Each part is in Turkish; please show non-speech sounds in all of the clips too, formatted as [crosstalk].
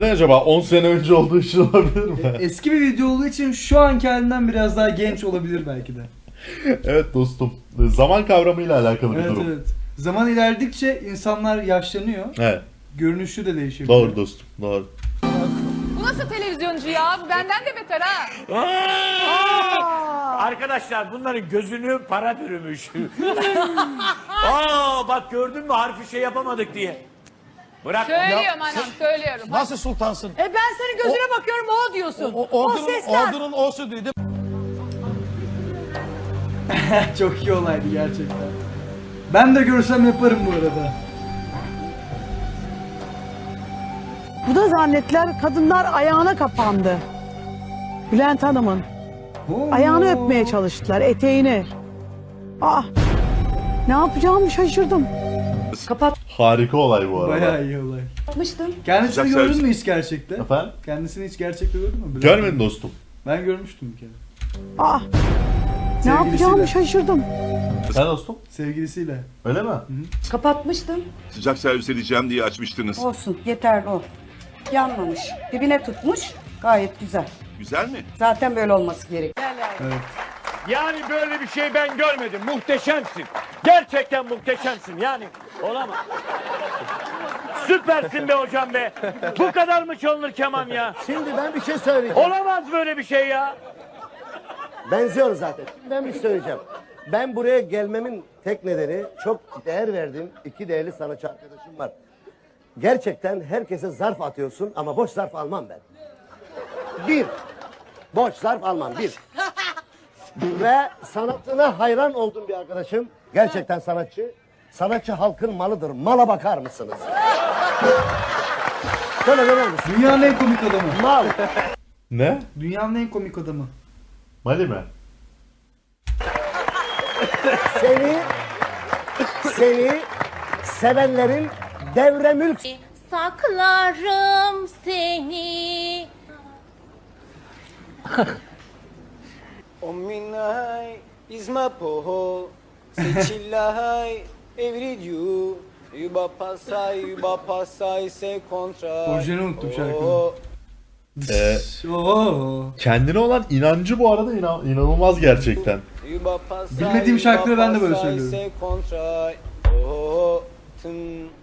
Ne acaba 10 sene önce olduğu için olabilir mi? Eski bir video olduğu için şu anki halinden biraz daha genç olabilir belki de. evet dostum. Zaman kavramıyla alakalı bir Evet durum. evet. Zaman ilerledikçe insanlar yaşlanıyor. Evet. Görünüşü de değişebiliyor. Doğru dostum. Doğru. Bu nasıl televizyoncu ya? Bu benden de beter ha. Arkadaşlar bunların gözünü para bürümüş. [laughs] Aa bak gördün mü harfi şey yapamadık diye. Bırak. Söylüyorum anam söylüyorum. Nasıl sultansın? E ben senin gözüne bakıyorum o diyorsun. O, O, ordunun, sesler. ordunun osu [laughs] dedi. Çok iyi olaydı gerçekten. Ben de görsem yaparım bu arada. Bu da zannettiler kadınlar ayağına kapandı. Bülent Hanım'ın. Oo. Ayağını öpmeye çalıştılar, eteğini. Ah, ne yapacağımı şaşırdım. Harika olay bu arada. Bayağı iyi olay. Yapmıştım. Kendisini Sıcak gördün servis. mü hiç gerçekten? Efendim? Kendisini hiç gerçekte gördün mü? Bülent Görmedin Hanım? dostum. Ben görmüştüm bir kere. Ah, ne Sevgilisiyle. yapacağımı şaşırdım. Sen dostum? Sevgilisiyle. Öyle mi? Kapatmıştım. Sıcak servis edeceğim diye açmıştınız. Olsun yeterli o. Yanmamış. Dibine tutmuş. Gayet güzel. Güzel mi? Zaten böyle olması gerek. Yani böyle bir şey ben görmedim. Muhteşemsin. Gerçekten muhteşemsin. Yani olamaz. Süpersin be hocam be. Bu kadar mı çalınır keman ya? Şimdi ben bir şey söyleyeceğim. Olamaz böyle bir şey ya. Benziyoruz zaten. Ben bir şey söyleyeceğim. Ben buraya gelmemin tek nedeni çok değer verdiğim iki değerli sanatçı arkadaşım var. Gerçekten herkese zarf atıyorsun ama boş zarf almam ben. Bir, boş zarf almam bir. Ve sanatına hayran olduğum bir arkadaşım. Gerçekten sanatçı. Sanatçı halkın malıdır. Mala bakar mısınız? Şöyle döner misin? Dünyanın en komik adamı. Mal. Ne? Dünyanın en komik adamı. Mali mi? Seni, seni sevenlerin devre mülk Saklarım seni. Ominay izma poho Seçillahay [laughs] evridiu Yuba pasay yuba pasay se kontra Orijinali unuttum şarkının. Ee, Oo. kendine olan inancı bu arada inan- inanılmaz gerçekten. Yuba pasay Bilmediğim şarkıları ben de böyle söylüyorum. se kontra Oh tın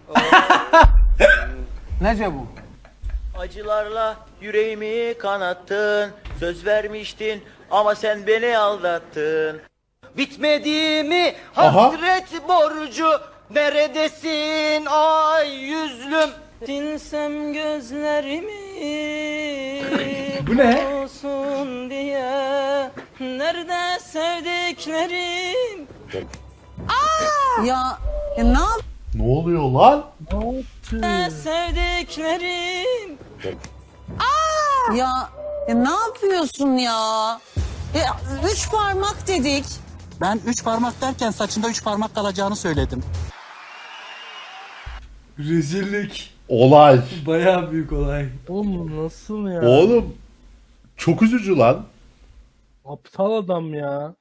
oh. [laughs] Nece bu? Acılarla yüreğimi kanattın Söz vermiştin ama sen beni aldattın Bitmedi mi Aha. hasret borcu Neredesin ay yüzlüm Dinsem gözlerimi [laughs] Bu ne? Olsun diye Nerede sevdiklerim Ya, ya ne yap? Ne oluyor lan? Sevdiklerim Ya, ya ne yapıyorsun ya? Ya üç parmak dedik. Ben üç parmak derken saçında üç parmak kalacağını söyledim. Rezillik. Olay. Bayağı büyük olay. Oğlum nasıl ya? Oğlum. Çok üzücü lan. Aptal adam ya.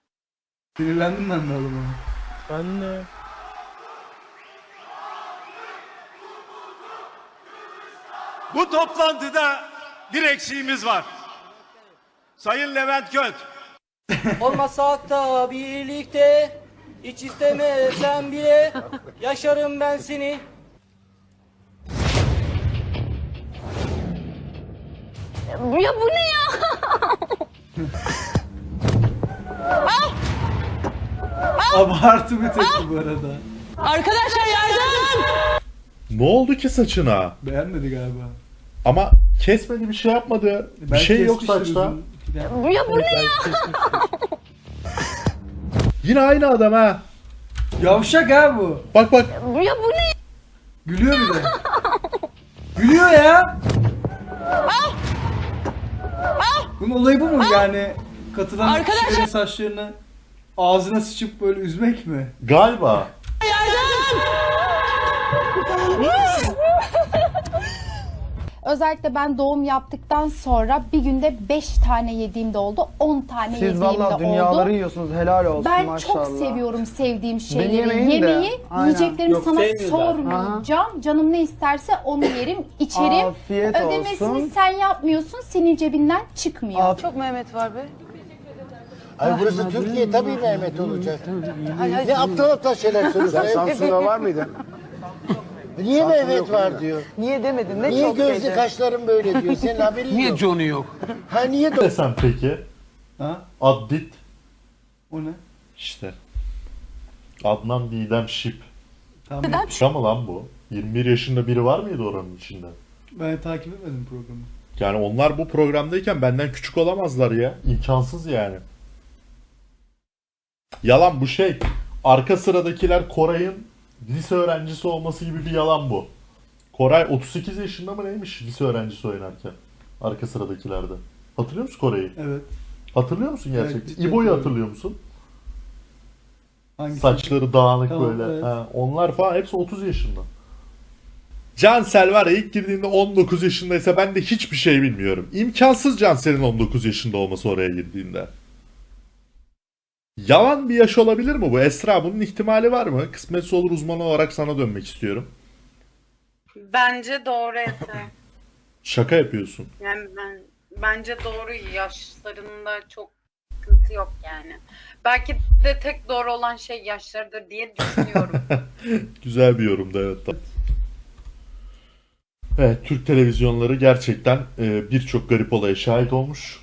Sinirlendim ben de adama. Ben de. Bu toplantıda bir eksiğimiz var. Sayın Levent Göt. Olmasak da birlikte Hiç istemesem bile Yaşarım ben seni Ya bu ne ya? Abartı bir tepki bu arada. Arkadaşlar yardım! Ne oldu ki saçına? Beğenmedi galiba. Ama kesmedi bir şey yapmadı. Bir Belki şey yok saçta. uzun. Yani Ya bu ne ya? [laughs] Yine aynı adam ha. Yavşak ha bu. Bak bak. Ya bu ne? Gülüyor bir de. Gülüyor ya. Bunun olayı bu mu yani? Katılan kişilerin saçlarını ağzına sıçıp böyle üzmek mi? Galiba. Özellikle ben doğum yaptıktan sonra bir günde 5 tane yediğim de oldu, 10 tane Siz yediğim valla de dünyaları oldu. yiyorsunuz helal olsun Ben maşallah. çok seviyorum sevdiğim şeyleri. de, Yemeği, aynen. yiyeceklerimi Yok, sana sormayacağım. Canım ne isterse onu yerim, içerim. Afiyet Ödemesini olsun. sen yapmıyorsun, senin cebinden çıkmıyor. Af- Çok Mehmet var be. Ay burası Türkiye tabii Mehmet olacak. Ne aptal aptal şeyler söylüyorsun. Samsun'da var mıydın? Niye Mehmet var diyor. Niye demedin? Ne Niye çok gözlü dedi. kaşların böyle diyor. Senin [laughs] haberin Niye yok. John'u yok? Ha niye Ne desem peki? Ha? Addit. O ne? İşte. Adnan Didem Şip. Tamam. Şaka mı lan bu? 21 yaşında biri var mıydı oranın içinde? Ben takip etmedim programı. Yani onlar bu programdayken benden küçük olamazlar ya. İmkansız yani. Yalan bu şey. Arka sıradakiler Koray'ın lise öğrencisi olması gibi bir yalan bu. Koray 38 yaşında mı neymiş lise öğrencisi oynarken? Arka sıradakilerde. Hatırlıyor musun Koray'ı? Evet. Hatırlıyor musun Evet, gerçekten? cidden İbo'yu hatırlıyor musun? Hangisi? Saçları dağınık Tamam, böyle. evet. Ha, onlar falan hepsi 30 yaşında. Cansel var ya ilk girdiğinde 19 yaşındaysa ben de hiçbir şey bilmiyorum. İmkansız Cansel'in 19 yaşında olması oraya girdiğinde. Yalan bir yaş olabilir mi bu? Esra bunun ihtimali var mı? Kısmetse olur uzman olarak sana dönmek istiyorum. Bence doğru Efe. Şaka yapıyorsun. Yani ben bence doğru yaşlarında çok sıkıntı yok yani. Belki de tek doğru olan şey yaşlarıdır diye düşünüyorum. [laughs] Güzel bir yorumdu evet. Evet Türk televizyonları gerçekten e, birçok garip olaya şahit olmuş.